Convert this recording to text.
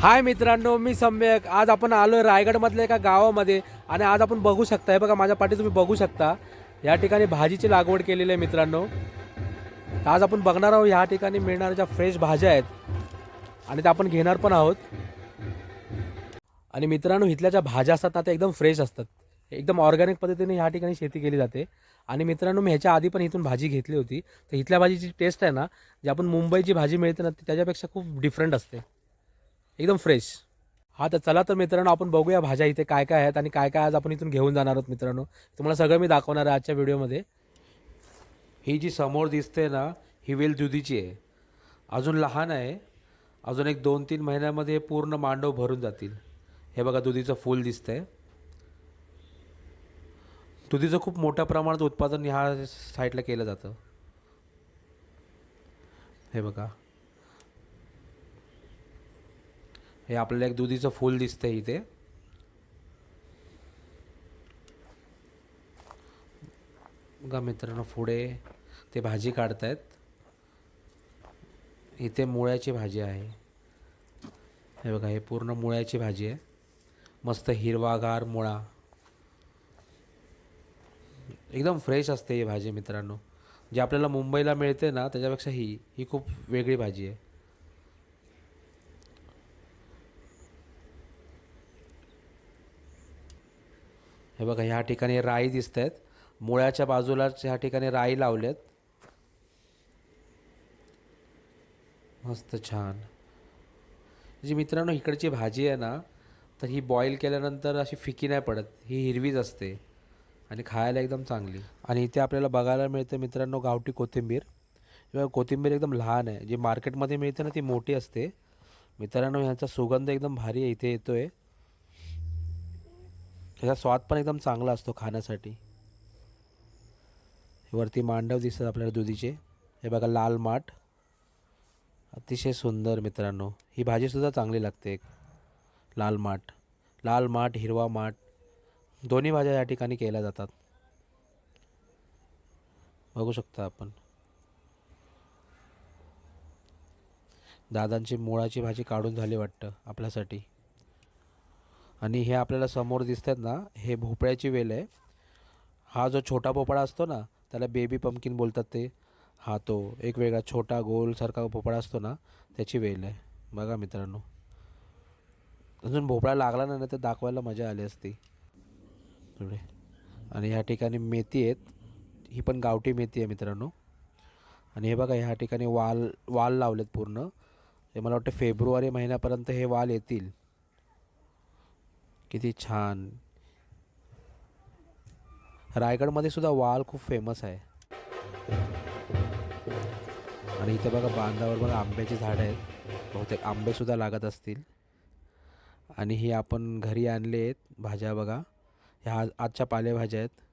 हाय मित्रांनो मी सम्यक. आज आपण आलो रायगडमधल्या एका गावामध्ये आणि आज आपण बघू शकता हे बघा माझ्या पाठी तुम्ही बघू शकता. या ठिकाणी भाजीची लागवड केलेली आहे मित्रांनो. तर आज आपण बघणार आहोत ह्या ठिकाणी मिळणाऱ्या ज्या फ्रेश भाज्या आहेत आणि त्या आपण घेणार पण आहोत. आणि मित्रांनो इथल्या ज्या भाज्या असतात ना त्या एकदम फ्रेश असतात. एकदम ऑर्गॅनिक पद्धतीने ह्या ठिकाणी शेती केली जाते. आणि मित्रांनो मी ह्याच्या आधी पण इथून भाजी घेतली होती. तर इथल्या भाजीची टेस्ट आहे ना जी आपण मुंबईची भाजी मिळते ना ती त्याच्यापेक्षा खूप डिफरंट असते. एकदम फ्रेश हा तर चला तर मित्रांनो आपण बघूया भाज्या इथे काय काय आहेत आणि काय काय आज आपण इथून घेऊन जाणार आहोत मित्रांनो. तुम्हाला सगळं मी दाखवणार आहे आजच्या व्हिडिओमध्ये. ही जी समोर दिसते ना ही वेल दुधीची आहे. अजून लहान आहे. अजून एक दोन तीन महिन्यामध्ये पूर्ण मांडव भरून जातील. हे बघा दुधीचं फूल दिसतंय. दुधीचं खूप मोठ्या प्रमाणात उत्पादन ह्या साईडला केलं जातं. हे बघा. हे आपल्याला एक दुधीचं फूल दिसतंय इथे. बघा मित्रांनो पुढे ते भाजी काढतायत. इथे मुळ्याची भाजी आहे. हे बघा हे पूर्ण मुळ्याची भाजी आहे. मस्त हिरवागार मुळा. एकदम फ्रेश असते ही भाजी मित्रांनो. जी आपल्याला मुंबईला मिळते ना त्याच्यापेक्षा ही ही खूप वेगळी भाजी आहे. हे बघा ह्या ठिकाणी राई दिसत आहेत मुळ्याच्या बाजूलाच ह्या ठिकाणी राई लावल्यात मस्त छान. जी मित्रांनो इकडची भाजी आहे ना तर ही बॉईल केल्यानंतर अशी फिकी नाही पडत. ही हिरवीच असते आणि खायला एकदम चांगली. आणि इथे आपल्याला बघायला मिळते मित्रांनो गावठी कोथिंबीर. किंवा कोथिंबीर एकदम लहान आहे. जी मार्केटमध्ये मिळते ना ती मोठी असते. मित्रांनो ह्याचा सुगंध एकदम भारी आहे. इथे आहे त्याचा स्वाद पण एकदम चांगला असतो खाण्यासाठी. वरती मांडव दिसतात आपल्याला दुधीचे. हे बघा लाल माठ. अतिशय सुंदर मित्रांनो. ही भाजीसुद्धा चांगली लागते एक. लाल माठ. लाल माठ हिरवा माठ. दोन्ही भाज्या या ठिकाणी केल्या जातात. बघू शकता आपण. दादांची मुळाची भाजी काढून झाली वाटतं आपल्यासाठी. आणि हे आपल्याला समोर दिसतात ना हे भोपळ्याची वेल आहे. हा जो छोटा भोपळा असतो ना त्याला बेबी पंपकिन बोलतात ते. हा तो एक वेगळा छोटा गोलसारखा भोपळा असतो ना त्याची वेल आहे. बघा मित्रांनो. अजून भोपळा लागला नाही ना तर दाखवायला मजा आली असती. पुढे आणि ह्या ठिकाणी मेथी आहेत. ही पण गावठी मेथी आहे मित्रांनो. आणि हे बघा ह्या ठिकाणी वाल वाल लावलेत पूर्ण. हे मला वाटतं फेब्रुवारी महिन्यापर्यंत हे वाल येतील. किती छान. रायगडमध्ये सुद्धा वाल खूप फेमस आहे. आणि इथे बघा बांधावर बघा आंब्याची झाडं आहेत. बहुतेक आंबेसुद्धा लागत असतील. आणि ही आपण घरी आणले आहेत भाज्या बघा. ह्या आज- आजच्या पालेभाज्या आहेत.